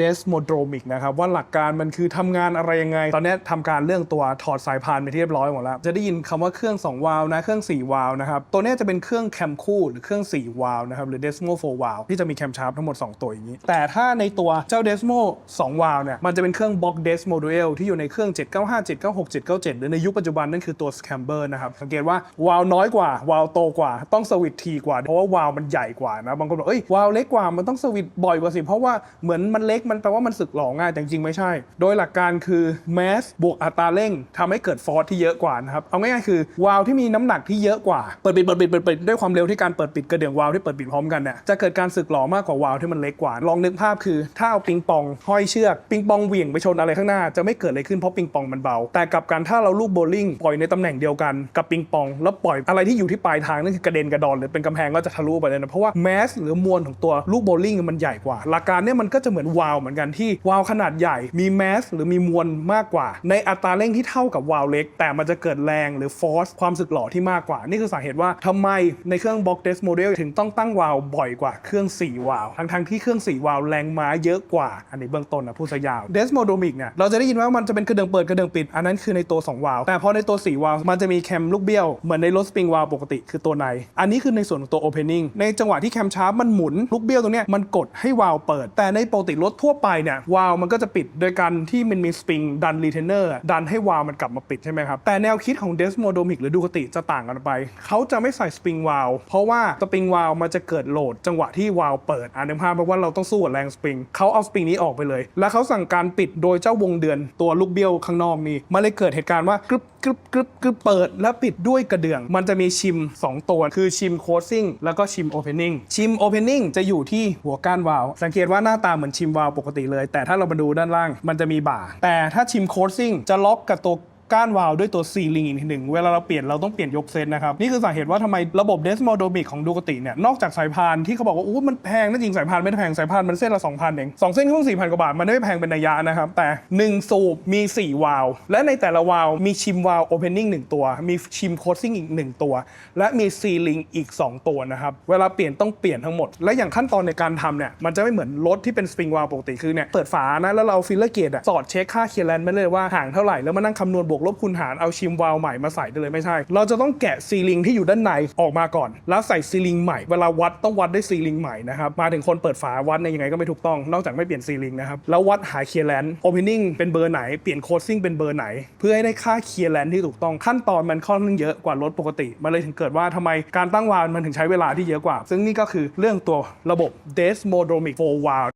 Desmodromic นะครับว่าหลักการมันคือทำงานอะไรยังไง ตอนนี้ทำการเรื่องตัวถอดสายพานไปที่เรียบร้อยหมดแล้ว จะได้ยินคำว่าเครื่อง 2 วาล์วนะ เครื่อง 4 วาล์วนะครับ ตัวนี้จะเป็นเครื่องแคมคู่หรือเครื่อง 4 วาล์วนะครับหรือ Desmo 4 วาล์วที่จะมีแคมชาร์ปทั้งหมด 2 ตัวอย่างนี้ แต่ถ้าในตัวเจ้า Desmo 2 วาล์วเนี่ยมันจะเป็นเครื่อง Box Desmo d u l ที่อยู่ในเครื่อง 795 796 797 หรือในยุคปัจจุบันนั่นคือตัว Scamber นะครับสังเกตว่าวาล์วน้อยกว่าวาล์วโตกว่าต้องสวิตทีกว่าเพราะว่าวาล์วมันใหญ่กว่านะบางคนบอกเอ้ยวาล์วเล็กกว่ามันต้องสวิตบ่อยกว่าสิเพราะว่าเหมือนมันเล็กมันแปลว่ามันสึกหลอง่ายแต่จริงไม่ใช่ โดยหลักการคือ mass บวกอัตราเร่งทำให้เกิดฟอร์สที่เยอะกว่านะครับเอาง่ายๆคือวาล์วที่มีน้ำหนักที่เยอะกว่าเปิดปิดเปิดปิดเปิดปิดด้วยความเร็วที่การเปิดปิดกระเดื่องวาล์วที่เปิดปิดพร้อมกันเนี่ยจะเกิดการสึกหลอมากกว่าวาล์วที่มันเล็กกว่า ลองนึกภาพคือถ้าเอาปิงปองห้อยเชือกปิงปองเหวี่ยงไปชนอะไรข้างหน้าจะไม่เกิดอะไรขึ้นเพราะปิงปองมันเบา แต่กับกันถ้าเราลูกโบลิ่งปล่อยในตำแหน่งเดียวกันกับปิงปอง แล้วปล่อยอะไรที่อยู่ที่ปลายทางนั่นคือกระเด็นกระดอนหรือเป็นกำแพงก็จะทะลุไปเลยนะเพราะว่าแมสหรือมวลของตัวลูกโบลิ่งมันใหญ่กว่าหลักการเนี่ยมันก็จะเหมือนวาล์วเหมือนกันที่วาล์วขนาดใหญ่มีแมสหรือมีมวลมากกว่า ในอัตราเร่งที่เท่ากับวาล์วเล็ก แต่มันจะเกิดแรงหรือฟอร์สความสึกหล่อที่มากกว่า นี่คือสาเหตุว่าทำไมในเครื่องบล็อกเดสโมเดลถึงต้องตั้งวาล์วบ่อยกว่าเครื่อง 4 วาล์วทั้งๆที่เครื่อง 4 วาล์วแรงม้าเยอะกว่า อันนี้เบื้องต้นนะพูดซะยาวเดสโมโดมิกเนี่ยเราจะได้ยินว่ามันจะเป็นกระเดื่องเปิดกระเดื่องปิด อันนั้นคือในตัว 2 วาล์วแต่พอในตัว 4 วาล์วมันจะมีแคมลูกเบี้ยวเหมือนในรถสปริงวาล์วปกติคือตัวใน อันนี้คือในส่วนของตัว opening ในจังหวะที่แคมชาร์ปมันหมุนลูกเบี้ยวตรงเนี้ยมันกดให้วาล์วเปิด แต่ในปกติรถทั่วไปเนี่ยวาล์วมันก็จะปิดโดยการที่มันมีสปริงดันรีเทนเนอร์ดันให้วาล์วมันกลับมาปิดใช่ไหมครับ แต่แนวคิดของเดสโมโดมิกหรือดูคติจะต่างกันไป เขาจะไม่ใส่สปริงวาล์วเพราะว่าสปริงวาล์วมันจะเกิดโหลดจังหวะที่วาล์วเปิดอ่านในภาพเพราะว่าเราต้องสู้กับแรงสปริงเขาเอาสปริงนี้ออกไปเลย แล้วเขาสั่งการปิดโดยเจ้าวงเดือนตัวลูกเบี้ยวข้างนอกนี่มันเลยเกิดเหตุการณ์ว่ากรึบ กรึบกรึบกรึบเปิดแล้วปิดด้วยกระเดื่อง มันจะมีชิม 2 ตัว คือชิมโคสซิ่งแล้วก็ชิมโอเพนนิ่งชิมโอเพนนิ่งจะอยู่ที่หัวก้านวาล์วสังเกตว่าหน้าตาเหมือนชิมวาล์วปกติเลย แต่ถ้าเรามาดูด้านล่างมันจะมีบ่า แต่ถ้าชิมโคสซิ่งจะล็อกกับตัว ก้านวาล์วด้วยตัวซีลิงอีกทีหนึ่งเวลาเราเปลี่ยนเราต้องเปลี่ยนยกเซตนะครับ นี่คือสาเหตุว่าทำไมระบบเดสโมโดมิกของดูกติเนี่ยนอกจากสายพานที่เขาบอกว่าอู้มันแพงนะจริงสายพานไม่ได้แพงสายพานมันเส้นละ 2,000 เองสองเส้นก็ต้อง4,000 กว่าบาท มันไม่แพงเป็นนัยยะนะครับ แต่ 1 สูบมี 4 วาล์วและในแต่ละวาล์วมีชิมวาล์วโอเพนนิ่ง1ตัว มีชิมโคสซิ่งอีก 1 ตัว และมีซีลิงอีก 2 ตัวนะครับเวลาเปลี่ยนต้องเปลี่ยนทั้งหมด และอย่างขั้นตอนในการทำเนี่ยมันจะไม่เหมือนรถที่เป็นสปริงวาล์วปกติคือเนี่ยเปิดฝานะแล้วเราฟิลเลอร์เกตอะสอดเช็คค่าเคลียร์แลนด์ไม่เลยว่าห่างเท่าไหร่แล้วมานั่งคำนวณบวกลบคูณหารเอาชิมวาล์วใหม่มาใส่ได้เลยไม่ใช่ เราจะต้องแกะซีลิงที่อยู่ด้านในออกมาก่อน แล้วใส่ซีลิงใหม่เวลาวัดต้องวัดด้วยซีลิงใหม่นะครับมาถึงคนเปิดฝาวัดในยังไงก็ไม่ถูกต้อง นอกจากไม่เปลี่ยนซีลิงนะครับแล้ววัดหาเคลียร์แลนด์โอเพนนิ่งเป็นเบอร์ไหนเปลี่ยนโคดซิ่งเป็นเบอร์ไหน เพื่อให้ได้ค่าเคลียร์แลนด์ที่ถูกต้องขั้นตอนมันค่อนข้างเยอะกว่ารถปกติมันเลยถึงเกิดว่าทำไมการตั้งวาล์วมันถึงใช้เวลาที่เยอะกว่า ซึ่งนี่ก็คือเรื่องตัวระบบ Desmodromic 4 valve